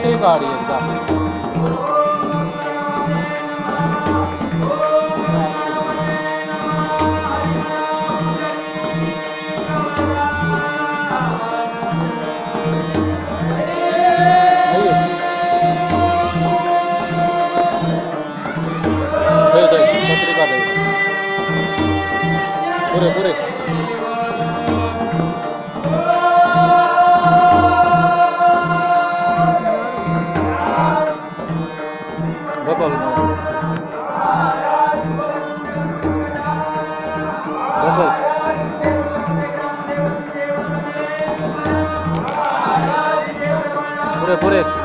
કટેગાડી એકદમ Por ahí, por ahí. করে করে